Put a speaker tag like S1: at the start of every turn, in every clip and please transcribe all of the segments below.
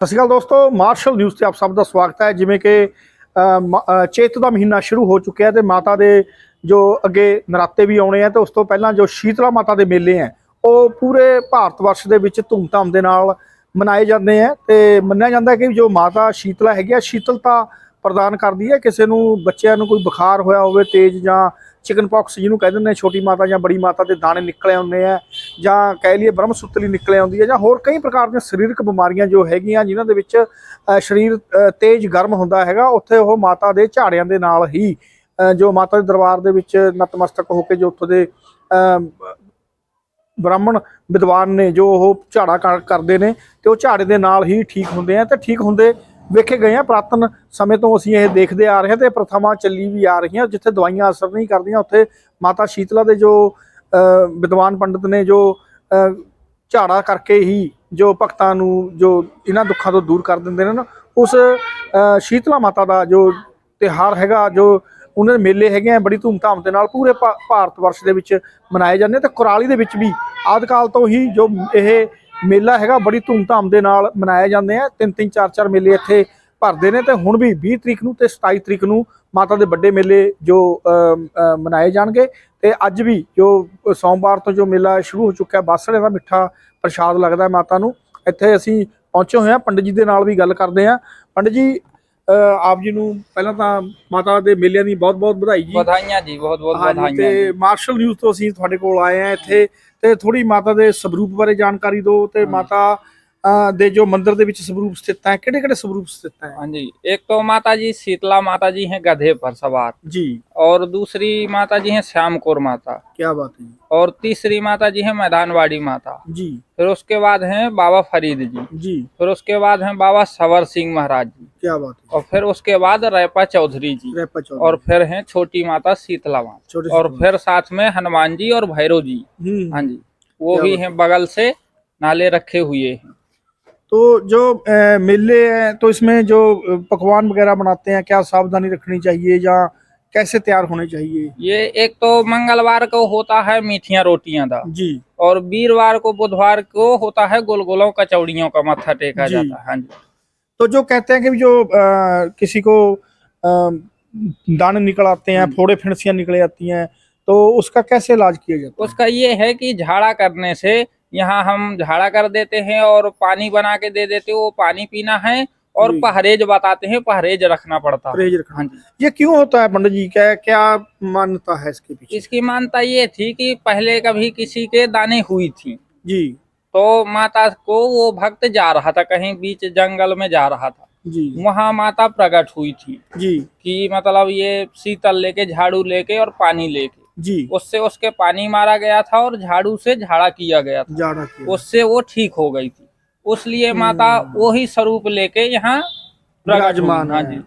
S1: ਸਤਿ ਸ਼੍ਰੀ ਅਕਾਲ ਦੋਸਤੋ martial news ਤੇ ਆਪ ਸਭ ਦਾ ਸਵਾਗਤ ਹੈ। ਜਿਵੇਂ ਕਿ ਅ, ਚੇਤ ਦਾ ਮਹੀਨਾ ਸ਼ੁਰੂ ਹੋ ਚੁੱਕਿਆ ਹੈ ਤੇ ਮਾਤਾ ਦੇ ਜੋ ਅੱਗੇ ਨਰਾਤੇ ਵੀ ਆਉਣੇ ਆ ਤੇ ਉਸ ਤੋਂ ਪਹਿਲਾਂ ਜੋ ਸ਼ੀਤਲਾ ਮਾਤਾ ਦੇ ਮੇਲੇ ਆ ਉਹ ਪੂਰੇ ਭਾਰਤ ਵਰਸ਼ ਦੇ ਵਿੱਚ ਧੂਮਧਾਮ ਦੇ ਨਾਲ ਮਨਾਏ ਜਾਂਦੇ ਆ ਤੇ ਮੰਨਿਆ ਜਾਂਦਾ ਕਿ ਜੋ ਮਾਤਾ ਸ਼ੀਤਲਾ ਹੈਗੀ ਆ ਸ਼ੀਤਲਤਾ ਪ੍ਰਦਾਨ ਕਰਦੀ ਹੈ। ਕਿਸੇ ਨੂੰ ਬੱਚਿਆਂ ਨੂੰ ਕੋਈ ਬੁਖਾਰ ਹੋਇਆ ਹੋਵੇ ਤੇਜ਼ ਜਾਂ ਚਿਕਨ ਪਾਕਸ ਜਿਹਨੂੰ ਕਹਿੰਦੇ ਨੇ ਛੋਟੀ ਮਾਤਾ ਜਾਂ ਬੜੀ ਮਾਤਾ ਦੇ ਦਾਣੇ ਨਿਕਲੇ ਆਉਂਦੇ ਆ, ਜਾਂ ਕਹਿ ਲਈਏ ਬ੍ਰਹਮ ਸੁੱਤਲੀ ਨਿਕਲੇ ਆਉਂਦੀ ਹੈ ਜਾਂ ਹੋਰ ਕਈ ਪ੍ਰਕਾਰ ਦੀਆਂ ਸਰੀਰਕ ਬਿਮਾਰੀਆਂ ਜੋ ਹੈਗੀਆਂ, ਜਿਨ੍ਹਾਂ ਦੇ ਵਿੱਚ ਸਰੀਰ ਤੇਜ਼ ਗਰਮ ਹੁੰਦਾ ਹੈਗਾ, ਉੱਥੇ ਉਹ ਮਾਤਾ ਦੇ ਝਾੜਿਆਂ ਦੇ ਨਾਲ ਹੀ ਜੋ ਮਾਤਾ ਦੇ ਦਰਬਾਰ ਦੇ ਵਿੱਚ ਨਤਮਸਤਕ ਹੋ ਕੇ ਜੋ ਉੱਥੋਂ ਦੇ ਬ੍ਰਾਹਮਣ ਵਿਦਵਾਨ ਨੇ ਜੋ ਉਹ ਝਾੜਾ ਕਰ- ਕਰਦੇ ਨੇ, ਤੇ ਉਹ ਝਾੜੇ ਦੇ ਨਾਲ ਹੀ ਠੀਕ ਹੁੰਦੇ ਆ, ਤੇ ਠੀਕ ਹੁੰਦੇ ਵੇਖੇ ਗਏ ਆ, ਪ੍ਰਾਤਨ ਸਮੇਂ ਤੋਂ ਅਸੀਂ ਇਹ ਦੇਖਦੇ ਆ ਰਹੇ ਹਾਂ ਤੇ ਪ੍ਰਥਾਵਾਂ ਚੱਲੀ ਵੀ ਆ ਰਹੀਆਂ, ਜਿੱਥੇ ਦਵਾਈਆਂ ਅਸਰ ਨਹੀਂ ਕਰਦੀਆਂ, ਉੱਥੇ ਮਾਤਾ ਸ਼ੀਤਲਾ ਦੇ ਜੋ ਵਿਦਵਾਨ ਪੰਡਤ ਨੇ ਜੋ ਝਾੜਾ ਕਰਕੇ ਹੀ ਜੋ ਭਗਤਾਂ ਨੂੰ ਜੋ ਇਹਨਾਂ ਦੁੱਖਾਂ ਤੋਂ ਦੂਰ ਕਰ ਦਿੰਦੇ ਨੇ ਨਾ, ਉਸ ਸ਼ੀਤਲਾ ਮਾਤਾ ਦਾ ਜੋ ਤਿਹਾਰ ਹੈਗਾ, ਜੋ ਉਹਨਾਂ ਦੇ ਮੇਲੇ ਹੈਗੇ ਆ, ਬੜੀ ਧੂਮਧਾਮ ਦੇ ਨਾਲ ਪੂਰੇ ਭਾ- ਭਾਰਤ ਵਰਸ਼ ਦੇ ਵਿੱਚ ਮਨਾਏ ਜਾਂਦੇ ਆ ਤੇ ਕੁਰਾਲੀ ਦੇ ਵਿੱਚ ਵੀ ਆਦਿ ਕਾਲ ਤੋਂ ਹੀ ਜੋ ਇਹ ਮੇਲਾ ਹੈਗਾ, ਬੜੀ ਧੂਮਧਾਮ ਦੇ ਨਾਲ ਮਨਾਏ ਜਾਂਦੇ ਆ। ਤਿੰਨ ਤਿੰਨ, ਚਾਰ ਚਾਰ ਮੇਲੇ ਇੱਥੇ ਭਰਦੇ ਨੇ ਤੇ ਹੁਣ ਵੀ 20 ਤਰੀਕ ਨੂੰ ਤੇ 27 ਤਰੀਕ ਨੂੰ ਮਾਤਾ ਦੇ ਵੱਡੇ ਮੇਲੇ ਜੋ ਮਨਾਏ ਜਾਣਗੇ। ਤੇ ਅੱਜ ਵੀ ਜੋ ਸੋਮਵਾਰ ਤੋਂ ਜੋ ਮੇਲਾ ਸ਼ੁਰੂ ਹੋ ਚੁੱਕਾ ਹੈ ਬਾਸੜੇ ਦਾ ਮਿੱਠਾ ਪ੍ਰਸ਼ਾਦ ਲੱਗਦਾ ਹੈ ਮਾਤਾ ਨੂੰ। ਇੱਥੇ ਅਸੀਂ ਪਹੁੰਚੇ ਹੋਏ ਹਾਂ, ਪੰਡਿਤ ਜੀ ਦੇ ਨਾਲ ਵੀ ਗੱਲ ਕਰਦੇ ਹਾਂ। ਪੰਡਿਤ ਜੀ ਆਪ ਜੀ ਨੂੰ ਪਹਿਲਾਂ ਤਾਂ ਮਾਤਾ ਦੇ ਮੇਲਿਆਂ ਦੀ ਬਹੁਤ ਬਹੁਤ ਵਧਾਈ ਜੀ
S2: ਵਧਾਈਆਂ ਜੀ ਬਹੁਤ ਬਹੁਤ
S1: ਹਾਂਜੀ
S2: ਵਧਾਈਆਂ
S1: ਤੇ
S2: ਜੀ।
S1: ਮਾਰਸ਼ਲ ਨਿਊਜ਼ ਤੋਂ ਅਸੀਂ ਤੁਹਾਡੇ ਕੋਲ ਆਏ ਆ ਇੱਥੇ ਤੇ ਥੋੜੀ ਮਾਤਾ ਦੇ ਸਵਰੂਪ ਬਾਰੇ ਜਾਣਕਾਰੀ ਦਿਓ ਤੇ
S2: ਹਾਂਜੀ।
S1: ਮਾਤਾ ਅ, ਦੇ ਜੋ ਮੰਦਿਰ ਦੇ ਵਿੱਚ ਸਵਰੂਪ ਸਥਿਤ ਹੈ ਕਿਹੜੇ ਕਿਹੜੇ ਸਵਰੂਪ ਸਥਿਤ ਹੈ
S2: हाँ जी एक तो माता जी शीतला माता जी हैं गधे पर सवार
S1: ਜੀ
S2: और दूसरी माता जी हैं श्याम कौर माता
S1: ਕੀ ਬਾਤ ਹੈ ਜੀ
S2: और तीसरी माता जी हैं मैदानवाड़ी माता
S1: ਜੀ
S2: फिर उसके बाद हैं बाबा फरीद जी
S1: ਜੀ
S2: फिर उसके बाद हैं बाबा सवर सिंह महाराज जी
S1: ਕੀ बात है
S2: और फिर उसके बाद रैपा चौधरी जी।
S1: रैपा चौधरी।
S2: और फिर हैं छोटी माता शीतला
S1: छोटे
S2: और फिर साथ में हनुमान जी और भैरव जी।
S1: हम्म।
S2: हाँ जी वो भी हैं बगल से नाले रखे हुए हैं।
S1: तो जो मेले हैं तो इसमें जो पकवान वगैरह बनाते हैं क्या सावधानी रखनी चाहिए या कैसे तैयार होने चाहिए?
S2: ये एक तो मंगलवार को होता है मीठिया रोटियाँ दा।
S1: जी।
S2: और वीरवार को बुधवार को होता है गोलगोलों कचौड़ियों का मत्था टेका जाता है। हाँ जी।
S1: तो जो कहते हैं कि जो अ, किसी को दाने निकल आते हैं
S2: हम्म।
S1: फोड़े फिणसियाँ निकले आती हैं तो उसका कैसे इलाज किया जाता है?
S2: उसका ये है कि झाड़ा करने से यहाँ हम झाड़ा कर देते हैं और पानी बना के दे देते हैं वो पानी पीना है और। परहेज बताते हैं परहेज रखना पड़ता है।
S1: परहेज रखना।
S2: हाँ
S1: ये क्यों होता है पंडित जी? क्या क्या मान्यता है इसके पीछे?
S2: इसकी मान्यता ये थी कि पहले कभी किसी के दाने हुई थी।
S1: जी।
S2: तो माता को वो भक्त जा रहा था कहीं बीच जंगल में जा रहा था।
S1: जी।
S2: वहाँ माता प्रकट हुई थी
S1: जी।
S2: कि मतलब ये शीतल लेके झाड़ू लेके और पानी लेके।
S1: जी।
S2: उससे उसके पानी मारा गया था और झाड़ू से झाड़ा किया गया था। उससे वो ठीक हो गई थी। उसलिए माता वही स्वरूप लेके यहाँ प्रकट।
S1: विराजमान
S2: हाँ। जी।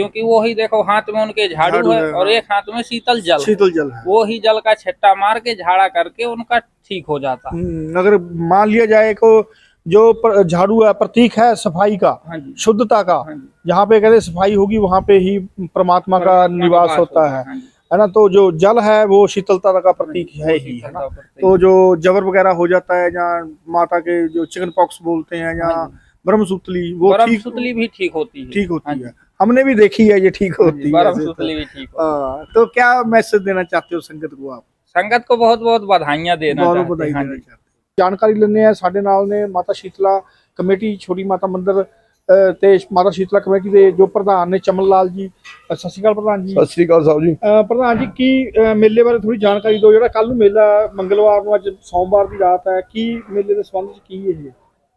S2: क्योंकि वो ही देखो हाथ में उनके झाड़ू है
S1: है,
S2: और
S1: हाँ।
S2: एक हाथ में शीतल जल
S1: शीतल जल है।
S2: वो ही जल का छट्टा मार के झाड़ा करके उनका ठीक हो जाता।
S1: हम्म, अगर मान लिया जाए को जो झाड़ू है प्रतीक है सफ़ाई का
S2: हाँ
S1: शुद्धता का
S2: हाँ
S1: जहाँ पे कहते सफ़ाई होगी वहाँ पे ही परमात्मा का निवास होता है।
S2: हाँ
S1: है ना? तो जो जल है वो शीतलता का प्रतीक है ही है ना? तो जो जबर वगैरह हो जाता है जहाँ माता के जो चिकन पॉक्स बोलते हैं या
S2: हाँ।
S1: ब्रह्मसूतली वो
S2: बरम
S1: ठीक
S2: सुतली भी ठीक होती है।
S1: ठीक
S2: हाँ
S1: होती है हमने भी देखी है ये ठीक होती है।
S2: भी ठीक
S1: आ, तो क्या मैसेज देना चाहते हो संगत को आप?
S2: ਸੰਗਤ ਕੋ ਬਹੁਤ ਬਹੁਤ ਵਧਾਈਆਂ ਦੇਣਾ
S1: ਬਹੁਤ ਵਧਾਈ ਦੇਣਾ ਚਾਹੁੰਦੇ ਜਾਣਕਾਰੀ ਲੈਣੇ ਆ ਸਾਡੇ ਨਾਲ ਨੇ ਮਾਤਾ ਸ਼ੀਤਲਾ ਕਮੇਟੀ ਛੋਟੀ ਮਾਤਾ ਮੰਦਿਰ ਤੇ ਮਾਤਾ ਸ਼ੀਤਲਾ ਕਮੇਟੀ ਦੇ ਜੋ ਪ੍ਰਧਾਨ ਨੇ ਚਮਨ ਲਾਲ ਜੀ ਸਤਿ ਸ਼੍ਰੀ ਅਕਾਲ ਪ੍ਰਧਾਨ ਜੀ
S3: ਸਤਿ ਸ਼੍ਰੀ ਅਕਾਲ ਸਾਹਿਬ ਜੀ
S1: ਪ੍ਰਧਾਨ ਜੀ ਕੀ ਮੇਲੇ ਬਾਰੇ ਥੋੜੀ ਜਾਣਕਾਰੀ ਦਿਓ ਜਿਹੜਾ ਕੱਲ ਨੂੰ ਮੇਲਾ ਮੰਗਲਵਾਰ ਨੂੰ ਅੱਜ ਸੋਮਵਾਰ ਦੀ ਰਾਤ ਹੈ ਕੀ ਮੇਲੇ ਦੇ ਸੰਬੰਧ ਵਿੱਚ ਕੀ ਹੈ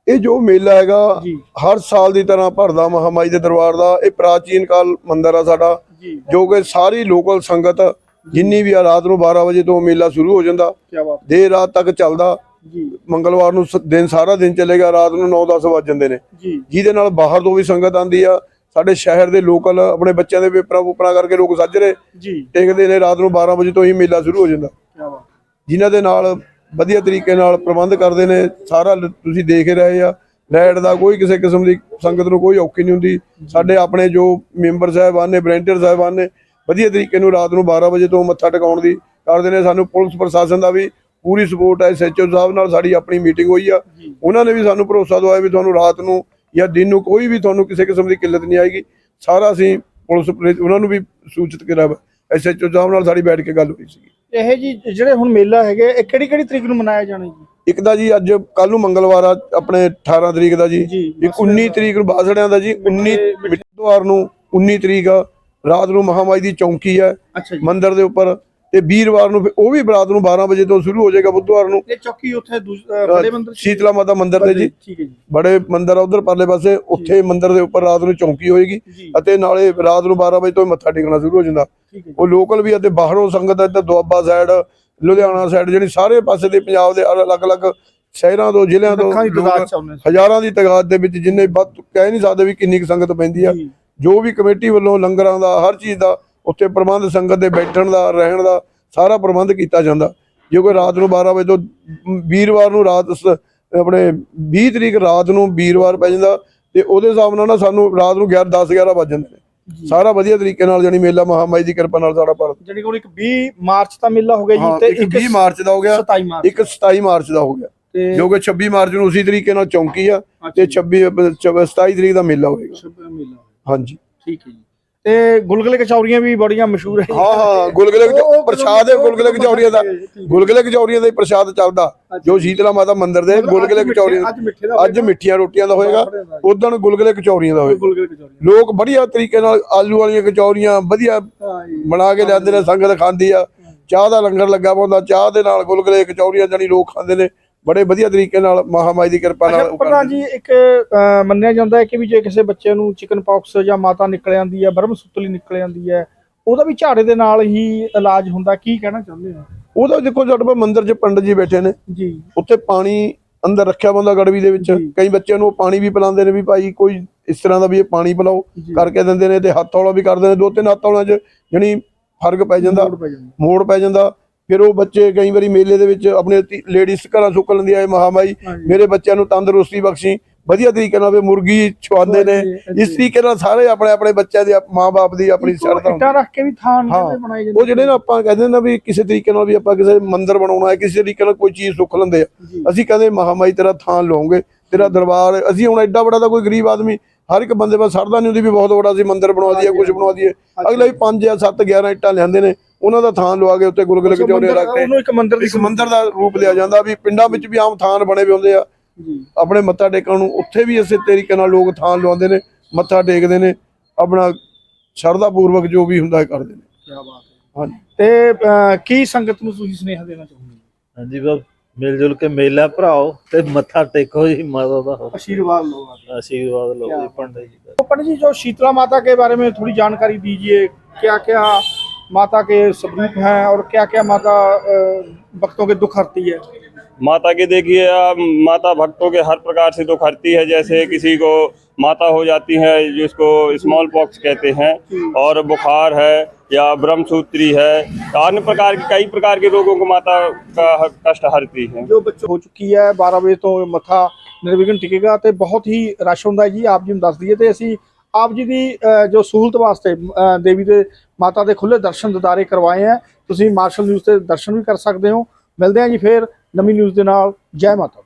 S3: ਇਹ ਜੋ ਮੇਲਾ ਹੈਗਾ ਹਰ ਸਾਲ ਦੀ ਤਰ੍ਹਾਂ ਭਰਦਾ ਮਹਾਮਾਈ ਦੇ ਦਰਬਾਰ ਦਾ ਇਹ ਪ੍ਰਾਚੀਨ ਕਾਲ ਮੰਦਿਰ ਆ ਸਾਡਾ
S1: ਜੀ।
S3: ਕਿ ਸਾਰੀ ਲੋਕਲ ਸੰਗਤ ਜਿੰਨੀ ਵੀ ਆ ਰਾਤ ਨੂੰ 12 ਵਜੇ ਤੋਂ ਮੇਲਾ ਸ਼ੁਰੂ ਹੋ ਜਾਂਦਾ ਦੇਰ ਰਾਤ ਤੱਕ ਚੱਲਦਾ। ਮੰਗਲਵਾਰ ਨੂੰ ਦਿਨ ਸਾਰਾ ਦਿਨ ਚੱਲੇਗਾ ਰਾਤ ਨੂੰ 9-10 ਵੱਜ ਜਾਂਦੇ ਨੇ। ਜਿਹਦੇ ਨਾਲ ਬਾਹਰ ਤੋਂ ਵੀ ਸੰਗਤ ਆਂਦੀ ਆ ਸਾਡੇ ਸ਼ਹਿਰ ਦੇ ਲੋਕਲ ਆਪਣੇ ਬੱਚਿਆਂ ਦੇ ਪੇਪਰਾਂ ਪੂਪਰਾਂ ਕਰਕੇ ਲੋਕ ਸੱਜਰੇ
S1: ਜੀ।
S3: ਟੇਕਦੇ ਨੇ ਰਾਤ ਨੂੰ 12 ਵਜੇ ਤੋਂ ਹੀ ਮੇਲਾ ਸ਼ੁਰੂ ਹੋ ਜਾਂਦਾ।
S1: ਕੀ ਬਾਤ
S3: ਜਿਨ੍ਹਾਂ ਦੇ ਨਾਲ ਵਧੀਆ ਤਰੀਕੇ ਨਾਲ ਪ੍ਰਬੰਧ ਕਰਦੇ ਨੇ ਸਾਰਾ ਤੁਸੀਂ ਦੇਖ ਰਹੇ ਆ ਲਾਈਟ ਦਾ ਕੋਈ ਕਿਸੇ ਕਿਸਮ ਦੀ ਸੰਗਤ ਨੂੰ ਕੋਈ ਔਖੀ ਨਹੀਂ ਹੁੰਦੀ। ਸਾਡੇ ਆਪਣੇ ਜੋ ਮੈਂਬਰ ਸਾਹਿਬਾਨ ਨੇ ਵਲੰਟੀਅਰ ਸਾਹਿਬਾਨ ਨੇ ਵਧੀਆ ਤਰੀਕੇ ਨੂੰ ਰਾਤ ਨੂੰ 12 ਵਜੇ ਤੋਂ ਮੱਥਾ ਟਿਕਾਉਣ ਦੀ ਕਰਦੇ ਨੇ। ਸਾਨੂੰ ਪੁਲਿਸ ਪ੍ਰਸ਼ਾਸਨ ਦਾ ਵੀ ਪੂਰੀ ਸਪੋਰਟ ਹੈ ਐਸਐਚਓ ਸਾਹਿਬ ਨਾਲ ਸਾਡੀ ਆਪਣੀ ਮੀਟਿੰਗ ਹੋਈ ਆ। ਉਹਨਾਂ ਨੇ ਵੀ ਸਾਨੂੰ ਭਰੋਸਾ ਦਵਾਇਆ ਵੀ ਤੁਹਾਨੂੰ ਰਾਤ ਨੂੰ ਜਾਂ ਦਿਨ ਨੂੰ ਕੋਈ ਵੀ ਤੁਹਾਨੂੰ ਕਿਸੇ ਕਿਸਮ ਦੀ ਕਿੱਲਤ ਨਹੀਂ ਆਏਗੀ। ਸਾਰਾ ਅਸੀਂ ਪੁਲਿਸ ਉਹਨਾਂ ਨੂੰ ਵੀ ਸੂਚਿਤ ਕਰਿਆ ਵਾ। ਐਸਐਚਓ ਸਾਹਿਬ ਨਾਲ ਸਾਡੀ ਬੈਠ ਕੇ ਗੱਲ ਹੋਈ ਸੀ
S1: ਇਹ ਜੀ ਜਿਹੜੇ ਹੁਣ ਮੇਲਾ ਹੈਗੇ ਇਹ ਕਿਹੜੀ ਕਿਹੜੀ ਤਰੀਕ ਨੂੰ ਮਨਾਇਆ ਜਾਣਾ ਜੀ?
S3: ਇੱਕ ਦਾ ਜੀ ਅੱਜ ਕੱਲ ਨੂੰ ਮੰਗਲਵਾਰ ਆ ਆਪਣੇ 18 ਤਰੀਕ ਦਾ ਜੀ। ਇੱਕ 19 ਤਰੀਕ ਨੂੰ ਬਾਸੜਿਆਂ ਦਾ ਜੀ 19 ਬੁੱਧਵਾਰ ਨੂੰ 19 ਤਰੀਕ ਰਾਤ ਨੂੰ ਮਹਾਮਾਈ ਦੀ ਚੌਂਕੀ ਹੈ ਮੰਦਿਰ ਦੇ ਉੱਪਰ ਤੇ ਵੀਰਵਾਰ ਨੂੰ ਉਹ ਵੀ ਰਾਤ ਨੂੰ 12 ਵਜੇ ਤੋਂ ਸ਼ੁਰੂ ਹੋ ਜਾਏਗਾ ਬੁੱਧਵਾਰ ਨੂੰ।
S1: ਇਹ ਚੌਕੀ ਉੱਥੇ ਬੜੇ ਮੰਦਿਰ?
S3: ਸ਼ੀਤਲਾ ਮਾਤਾ ਮੰਦਿਰ ਤੇ ਜੀ।
S1: ਠੀਕ ਹੈ ਜੀ।
S3: ਬੜੇ ਮੰਦਿਰ ਆ ਉਧਰ ਪਰਲੇ ਪਾਸੇ। ਉੱਥੇ ਮੰਦਿਰ ਦੇ ਉੱਪਰ ਰਾਤ ਨੂੰ ਚੌਂਕੀ ਹੋਏਗੀ ਅਤੇ ਨਾਲੇ ਰਾਤ ਨੂੰ 12 ਵਜੇ ਤੋਂ ਮੱਥਾ ਟੇਕਣਾ ਸ਼ੁਰੂ ਹੋ ਜਾਂਦਾ। ਉਹ ਲੋਕਲ ਵੀ ਅਤੇ ਬਾਹਰੋਂ ਸੰਗਤ ਇੱਧਰ ਦੁਆਬਾ ਸਾਈਡ ਲੁਧਿਆਣਾ ਸਾਈਡ ਜਿਹੜੀ ਸਾਰੇ ਪਾਸੇ ਦੇ ਪੰਜਾਬ ਦੇ ਅਲੱਗ-ਅਲੱਗ ਸ਼ਹਿਰਾਂ ਤੋਂ ਜ਼ਿਲ੍ਹਿਆਂ ਤੋਂ ਹਜ਼ਾਰਾਂ ਦੀ ਤਾਦਾਦ ਦੇ ਵਿੱਚ ਜਿੰਨੇ ਵੱਧ ਕਹਿ ਨਹੀਂ ਸਕਦੇ ਵੀ ਕਿੰਨੀ ਕੁ ਸੰਗਤ ਪੈਂਦੀ ਆ।
S1: ਜੋ
S3: ਵੀ ਕਮੇਟੀ ਵੱਲੋਂ ਲੰਗਰਾਂ ਦਾ ਹਰ ਚੀਜ਼ ਦਾ ਉੱਥੇ ਪ੍ਰਬੰਧ ਸੰਗਤ ਦੇ ਬੈਠਣ ਦਾ ਰਹਿਣ ਦਾ ਸਾਰਾ ਪ੍ਰਬੰਧ ਕੀਤਾ ਜਾਂਦਾ। ਜੇ ਕੋਈ ਰਾਤ ਨੂੰ 12 ਵਜੇ ਤੋਂ ਵੀਰਵਾਰ ਨੂੰ ਰਾਤ ਆਪਣੇ 20 ਤਰੀਕ ਰਾਤ ਨੂੰ ਵੀਰਵਾਰ ਪੈ ਜਾਂਦਾ ਤੇ ਉਹਦੇ ਹਿਸਾਬ ਨਾਲ ਨਾ ਸਾਨੂੰ ਰਾਤ ਨੂੰ 11 10 11 ਵੱਜ ਜਾਂਦੇ ਨੇ। ਸਾਰਾ ਵਧੀਆ ਤਰੀਕੇ ਨਾਲ ਜਾਨੀ ਮੇਲਾ ਮਹਾਮਾਈ ਦੀ ਕਿਰਪਾ ਨਾਲ ਸਾਡਾ ਪਰ
S1: ਜਿਹੜੀ ਕੋਲ ਇੱਕ 20 ਮਾਰਚ ਦਾ ਮੇਲਾ ਹੋ ਗਿਆ ਜੀ
S3: ਇੱਕ 20 ਮਾਰਚ ਦਾ ਹੋ ਗਿਆ
S1: 27 ਮਾਰਚ
S3: ਇੱਕ 27 ਮਾਰਚ ਦਾ ਹੋ ਗਿਆ।
S1: ਤੇ
S3: ਜੋ ਕਿ 26 ਮਾਰਚ ਨੂੰ ਉਸੇ ਤਰੀਕੇ ਨਾਲ ਚੌਂਕੀ ਆ ਤੇ 26 ਅ, 27 ਤਰੀਕ ਦਾ ਮੇਲਾ ਹੋਏਗਾ।
S1: ਮੇਲਾ
S3: ਹਾਂਜੀ।
S1: ਠੀਕ ਹੈ ਜੀ। ਤੇ ਗੁਲਗੁਲੇ ਕਚੌਰੀਆਂ ਵੀ ਬੜੀਆਂ ਮਸ਼ਹੂਰ ਹੈ।
S3: ਹਾਂ ਹਾਂ ਗੁਲਗੁਲੇ
S1: ਉਹ-
S3: ਪ੍ਰਸ਼ਾਦ ਹੈ ਗੁਲਗੁਲੇ ਕਚੌਰੀਆਂ ਦਾ। ਗੁਲਗੁਲੇ ਕਚੌਰੀਆਂ ਦਾ ਹੀ ਪ੍ਰਸ਼ਾਦ ਚੱਲਦਾ। ਜੋ ਸ਼ੀਤਲਾ ਮਾਤਾ ਮੰਦਿਰ ਦੇ ਗੁਲਗੁਲੇ ਕਚੌਰੀਆਂ
S1: ਅੱਜ
S3: ਮਿੱਠੀਆਂ ਰੋਟੀਆਂ ਦਾ ਹੋਏਗਾ। ਉਦੋਂ ਗੁਲਗੁਲੇ ਕਚੌਰੀਆਂ ਦਾ ਹੋਏਗਾ ਲੋਕ ਬੜੀਆ ਤਰੀਕੇ ਨਾਲ ਆਲੂ ਵਾਲੀਆਂ ਕਚੌਰੀਆਂ ਵਧੀਆ ਬਣਾ ਕੇ ਲਿਆਉਂਦੇ ਨੇ ਸੰਗਤ ਖਾਂਦੀ ਆ। ਚਾਹ ਦਾ ਲੰਗਰ ਲੱਗਾ ਹੁੰਦਾ। ਚਾਹ ਦੇ ਨਾਲ ਗੁਲਗੁਲੇ ਕਚੌਰੀਆਂ ਜਾਨੀ ਲੋਕ ਖਾਂਦੇ ਨੇ। ਬੜੇ ਵਧੀਆ ਤਰੀਕੇ ਨਾਲ ਮਹਾਮਾਈ ਦੀ ਕਿਰਪਾ ਨਾਲ
S1: ਪ੍ਰਧਾਨ। ਜੀ ਇੱਕ ਮੰਨਿਆ ਜਾਂਦਾ ਹੈ ਕਿ ਵੀ ਜੇ ਕਿਸੇ ਬੱਚੇ ਨੂੰ ਚਿਕਨ ਪਾਕਸ ਜਾਂ ਮਾਤਾ ਨਿਕਲ ਜਾਂਦੀ ਹੈ ਬਰਮ ਸੁੱਤਲੀ ਨਿਕਲ ਜਾਂਦੀ ਹੈ ਉਹਦਾ ਵੀ ਝਾੜੇ ਦੇ ਨਾਲ ਹੀ ਇਲਾਜ ਹੁੰਦਾ ਕੀ ਕਹਿਣਾ ਚਾਹੁੰਦੇ ਹੋ?
S3: ਉਹਦਾ ਦੇਖੋ ਸਾਡੇ ਕੋਲ ਮੰਦਿਰ 'ਚ ਪੰਡਤ ਜੀ ਬੈਠੇ ਨੇ।
S1: ਜੀ।
S3: ਉੱਥੇ ਪਾਣੀ ਅੰਦਰ ਰੱਖਿਆ ਬੰਦਾ ਗੜਵੀ ਦੇ ਵਿੱਚ। ਕਈ ਬੱਚਿਆਂ ਨੂੰ ਉਹ ਪਾਣੀ ਵੀ ਪਿਲਾਉਂਦੇ ਨੇ ਵੀ ਭਾਈ ਕੋਈ ਇਸ ਤਰ੍ਹਾਂ ਦਾ ਵੀ ਇਹ ਪਾਣੀ ਪਿਲਾਓ। ਕਰਕੇ ਦਿੰਦੇ ਨੇ ਤੇ ਹੱਥ ਹੌਲਾ ਵੀ ਕਰਦੇ ਨੇ। ਦੋ ਤਿੰਨ ਹੱਥ ਹੌਲਾਂ 'ਚ ਜਣੀ ਫ਼ਰਕ ਪੈ ਜਾਂਦੀ। ਮੋੜ ਪੈ ਜਾਂਦਾ। ਫਿਰ ਉਹ ਬੱਚੇ ਕਈ ਵਾਰੀ ਮੇਲੇ ਦੇ ਵਿੱਚ ਆਪਣੇ ਲੇਡੀਜ਼ ਘਰਾਂ ਸੁੱਕ ਲੈਂਦੀ ਆਏ ਮਹਾਮਾਈ। ਮੇਰੇ ਬੱਚਿਆਂ ਨੂੰ ਤੰਦਰੁਸਤੀ ਬਖਸ਼ੀ। ਵਧੀਆ ਤਰੀਕੇ ਨਾਲ ਵੀ ਮੁਰਗੀ ਛਵਾਉਂਦੇ ਨੇ। ਇਸ ਤਰੀਕੇ ਨਾਲ ਸਾਰੇ ਆਪਣੇ ਆਪਣੇ ਬੱਚਿਆਂ ਦੇ ਮਾਂ-ਬਾਪ ਦੀ ਆਪਣੀ ਸ਼ਰਧਾ ਹੁੰਦੀ
S1: ਰੱਖ ਕੇ ਵੀ ਥਾਨ ਬਣਾਏ ਜਾਂਦੇ।
S3: ਉਹ ਜਿਹੜੇ ਨਾ ਆਪਾਂ ਕਹਿੰਦੇ ਨਾ ਵੀ ਕਿਸੇ ਤਰੀਕੇ ਨਾਲ ਵੀ ਆਪਾਂ ਕਿਸੇ ਮੰਦਿਰ ਬਣਾਉਣਾ ਹੈ ਕਿਸੇ ਤਰੀਕੇ ਨਾਲ ਕੋਈ ਚੀਜ਼ ਸੁੱਖ ਲੈਂਦੇ ਆ। ਅਸੀਂ ਕਹਿੰਦੇ ਮਹਾਮਾਈ ਤੇਰਾ ਥਾਂ ਲਵਾਂਗੇ ਤੇਰਾ ਦਰਬਾਰ। ਅਸੀਂ ਹੁਣ ਐਡਾ ਬੜਾ ਤਾਂ ਕੋਈ ਗਰੀਬ ਆਦਮੀ ਹਰ ਇੱਕ ਬੰਦੇ ਪਾਸ ਸਰਦਾ ਨਹੀਂ ਹੁੰਦੀ ਵੀ ਬਹੁਤ ਬੜਾ ਸੀ ਮੰਦਿਰ ਬਣਵਾ ਦਈਏ ਕੁਝ ਬਣਵਾ ਦਈਏ। ਅਗਲੇ ਵੀ 5 ਜਾਂ 7 11 ਇੱਟਾਂ ਲਿਆਂਦੇ ਨੇ। ਉਹਨਾਂ ਦਾ ਥਾਂ ਲਵਾ ਕੇ ਉੱਤੇ ਗੁਲਗੁਲੇ
S1: ਅੱਛਾ,
S3: ਕਚੌਰੇ
S1: ਮੰਦਿਰ-
S3: ਰੱਖ ਕੇ
S1: ਉਹਨੂੰ ਇੱਕ ਮੰਦਿਰ ਦੀ
S3: ਇੱਕ ਮੰਦਿਰ ਦਾ ਰੂਪ ਲਿਆ ਜਾਂਦਾ ਵੀ ਪਿੰਡਾਂ ਵਿੱਚ ਵੀ ਆਮ ਥਾਨ ਬਣੇ ਵੀ ਹੁੰਦੇ ਆ
S1: ਜੀ
S3: ਆਪਣੇ ਮੱਥਾ ਟੇਕਣ ਨੂੰ ਉੱਥੇ ਵੀ ਇਸੇ ਤਰੀਕੇ ਨਾਲ ਲੋਕ ਥਾਨ ਲਵਾਉਂਦੇ ਨੇ ਮੱਥਾ ਟੇਕਦੇ ਨੇ ਆਪਣਾ ਸ਼ਰਧਾ ਪੂਰਵਕ ਜੋ ਵੀ ਹੁੰਦਾ ਹੈ ਕਰਦੇ ਨੇ
S1: ਕੀ ਬਾਤ ਹੈ
S3: ਹਾਂਜੀ
S1: ਤੇ ਅ, ਕੀ ਸੰਗਤ ਨੂੰ ਤੁਸੀਂ ਸੁਨੇਹਾ ਦੇਣਾ ਚਾਹੁੰਦੇ ਹੋ
S4: ਹਾਂਜੀ ਬਾ ਮਿਲ ਜੁਲ ਕੇ ਮੇਲਾ ਭਰਾਓ ਤੇ ਮੱਥਾ ਟੇਕੋ ਜੀ ਮਾਤਾ ਦਾ
S1: आशीर्वाद लो आप।
S4: ਆਸ਼ੀਰਵਾਦ ਲਓ
S1: ਕਿਆ
S4: ਜੀ ਪੰਡਿਤ ਜੀ ਦਾ
S1: तो पंडित जी जो शीतला माता के बारे में थोड़ी जानकारी दीजिए क्या क्या माता के स्वरूप हैं और क्या क्या माता अ, भक्तों के दुख हरती है
S5: माता की देखिए आप माता भक्तों के हर प्रकार से दुख हरती है जैसे किसी को माता हो जाती है जिसको स्मॉल पॉक्स कहते हैं और बुखार है या ब्रह्मसूत्री है अन्य प्रकार के कई प्रकार के रोगों को माता का कष्ट हरती है
S1: ਜੋ ਬੱਚੋ ਹੋ ਚੁੱਕੀ ਹੈ 12 ਵਜੇ ਤੋਂ ਮੱਥਾ ਨਿਰਵਿਘਨ ਟਿਕੇਗਾ ਤੇ ਬਹੁਤ ਹੀ ਰਸ਼ ਹੁੰਦਾ ਹੈ ਜੀ ਆਪ ਜੀ ਨੂੰ ਦੱਸ ਦਈਏ ਤੇ ਅਸੀਂ ਆਪ ਜੀ ਦੀ ਅ, ਜੋ ਸਹੂਲਤ ਵਾਸਤੇ ਅ, ਦੇਵੀ ਦੇ ਮਾਤਾ ਦੇ ਖੁੱਲੇ ਦਰਸ਼ਨ ਦਿਦਾਰੇ ਕਰਵਾਏ ਆ ਤੁਸੀਂ ਮਾਰਸ਼ਲ ਨਿਊਜ਼ ਤੇ ਦਰਸ਼ਨ ਵੀ ਕਰ ਸਕਦੇ ਹੋ। ਮਿਲਦੇ ਹਾਂ ਜੀ ਫੇਰ ਨਵੀਂ ਨਿਊਜ਼ ਦੇ ਨਾਲ। ਜੈ ਮਾਤਾ